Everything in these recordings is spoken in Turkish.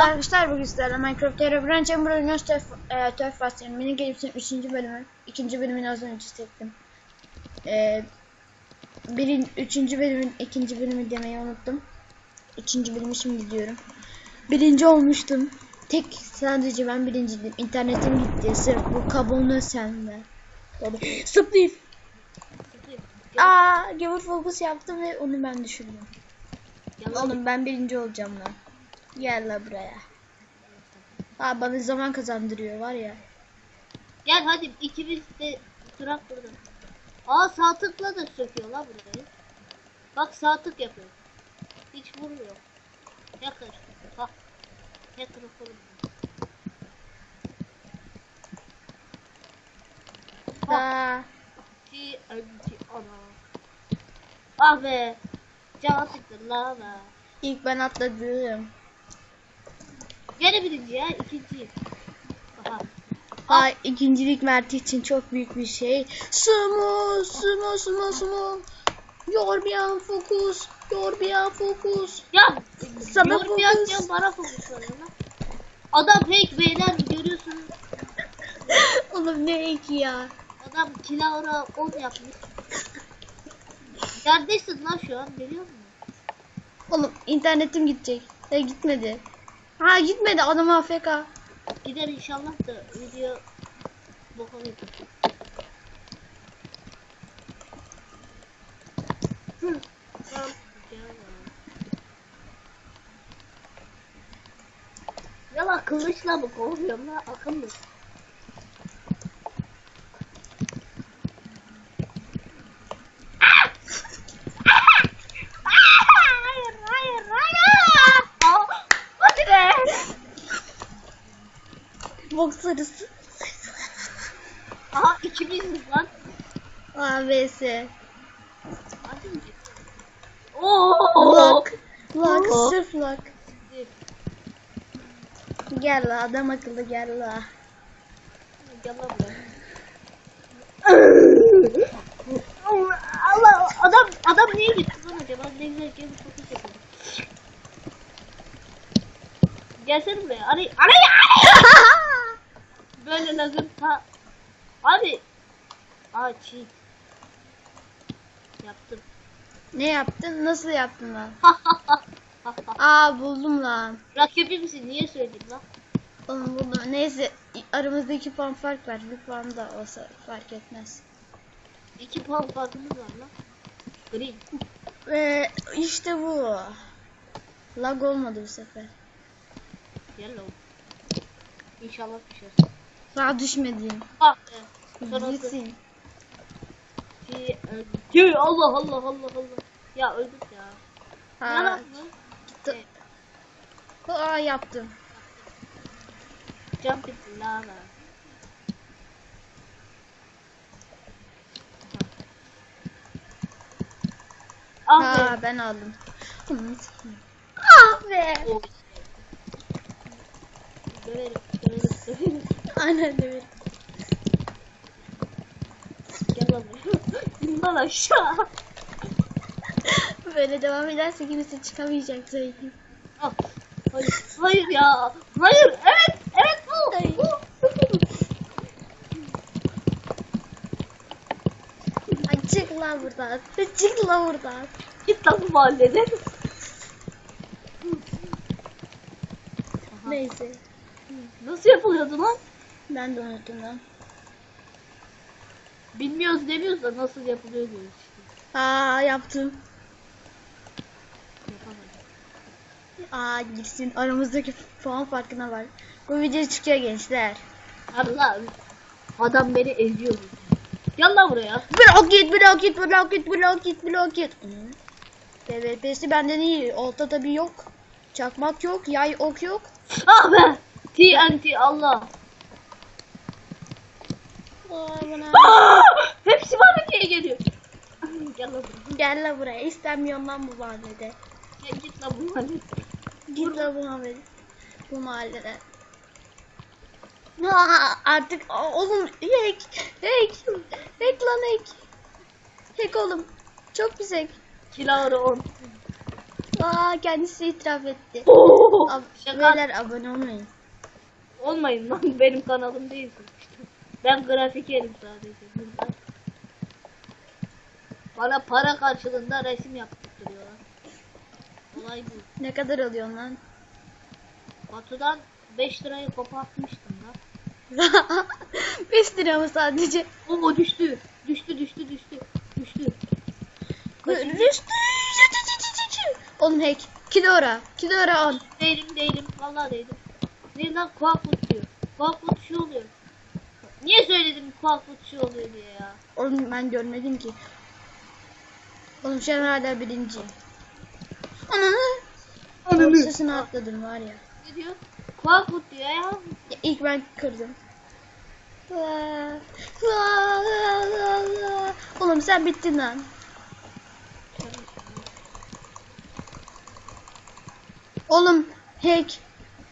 Evet arkadaşlar bugün sizlerle Minecraft Herobrine Chamber oynuyoruz. Töf, e, Töf Vasya'nın mini gelipsin 3. bölümü. 2. bölümünü az önce çektim. E, birin, 3. bölümün 2. bölümü demeyi unuttum. 3. bölümü şimdi diyorum. Birinci olmuştum. Tek sadece ben birinciydim. İnternetim gitti. Sırf bu kablonu sende. Zıplayıp. Aa, Gamer Focus yaptım ve onu ben düşürdüm. Yalan. Oğlum ben birinci olacağım lan. Gel la buraya. Ha bana zaman kazandırıyor var ya. Gel hadi ikimiz de durak burada. Aa sağ tıkla da söküyor la burayı. Bak sağ tık yapıyor. Hiç vurmuyor. Hacker. Bak. Hacker vurmuyor. Ha. TNT ana. Ah be. Can tıktı la be. İlk ben atladım. Gene birinci ya ikinci. Aha. Ha ikincilik Mert için çok büyük bir şey. Sumo, sumo, sumo, sumo. Focus. You're beyond focus. Ya Sana yorum yaz fokus. ya bana fokus var. Adam fake beyler görüyorsunuz. Oğlum ne ek ya. Adam kilavra 10 yapmış. Neredesin lan şu an biliyor musun? Oğlum internetim gidecek. E gitmedi. Ha gitmedi adam AFK. Gider inşallah da video bakalım. Hı. Tamam. Yala kılıçla mı kovuyorum lan akıllı. Hayır hayır hayır. Aa, Hadi be. Box arısı. Aha ikimiziz lan. Mi? Oo. Lock. Oo. Sırf lock. Gel la adam akıllı gel la. Gel buraya. Allah adam adam niye gitti lan acaba? Ne güzel game fokus yapıyor. Gelsene buraya. Arayı arayı arayı. Böyle lazım ta. Abi. Aa. Yaptım. ne yaptın? Nasıl yaptın lan? Aa buldum lan. Rakibimsin niye söyledin lan? Oğlum buldum. Neyse aramızda iki puan fark var. Bir puan da olsa fark etmez. İki puan farkımız var lan. Green. Ve işte bu. Lag olmadı bu sefer. Yellow. İnşallah düşersin. Daha düşmedim. Ah be. Gitsin. Ki Ki Allah Allah Allah Allah. Ya öldük ya. Ha, Yalan mı? gitti. Aa yaptım. Jump it lava. Ah Ha be. ben aldım. Ah be. Oh. Döverim, döverim, döverim. Aynen evet. Gel lan buraya. İn lan aşağı. Böyle devam ederse kimse çıkamayacak zaten. Ah. Hayır, hayır ya. Hayır, evet, evet bu. Hayır. bu. Ay çık lan buradan. Çık lan buradan. Git lan bu mahalleden. Neyse. Nasıl yapılıyordu lan? Ben de unuttum lan. Bilmiyoruz demiyoruz da nasıl yapılıyor diyoruz işte. Aa yaptım. Yapamadım. Aa gitsin. Aramızdaki puan farkına var. Bu video çıkıyor gençler. Allah adam beni eziyor. Gel lan buraya. Blok git, blok git, blok git, blok git, blok git. PvP'si benden iyi. Olta tabi yok. Çakmak yok, yay ok yok. Ah be. TNT Allah. Aa. Ah! Hepsi bana diye geliyor. Gel lan buraya. Gel la buraya. İstemiyorum lan bu mahallede. Gel git lan bu mahalleye. Git la bu mahallede. Bu mahallede. Aa, artık oğlum hack, hack, hack lan hack. Hack oğlum. Çok güzel. Kilavra 10. Aa kendisi itiraf etti. Ab Şaka. beyler abone olmayın. Olmayın lan benim kanalım değil. Ben grafikerim sadece. Burada. Bana para karşılığında resim yaptırıyorlar. Olay bu. Ne kadar alıyorsun lan? Batu'dan 5 lirayı kopartmıştım lan. 5 lira mı sadece? Oo düştü. Düştü düştü düştü. Düştü. Kaçıncı? Rüstü. Oğlum hack. Kidora. Kidora on. Değilim değilim. Vallahi değilim. Ne lan Quackwood diyor. Quackwood şu oluyor. Quackwood şu oluyor diye ya. Oğlum ben görmedim ki. Oğlum şu an hala birinci. Ananı. Ortasına atladım var ya. Ne diyor? Quackwood diyor ya. ya ilk ben kırdım. Oğlum sen bittin lan. Oğlum hack.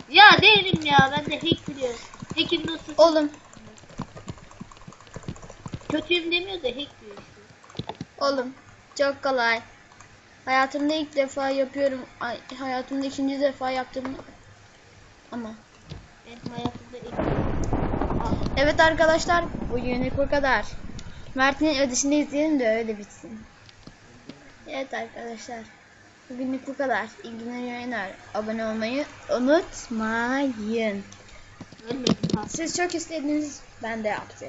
Ya değilim ya. Ben de hack biliyorum. Hack'in nasıl Oğlum. Kötüyüm demiyor da hack diyor işte. Oğlum. Çok kolay. Hayatımda ilk defa yapıyorum. Ay, hayatımda ikinci defa yaptım. Ama. Ben hayatımda ilk Evet arkadaşlar. Bugünlük bu kadar. Mert'in ödüşünü izleyelim de öyle bitsin. Evet arkadaşlar. Bugünlük bu kadar. İlgilenen yayınlar. Abone olmayı unutmayın. Siz çok istediniz. Ben de yaptım.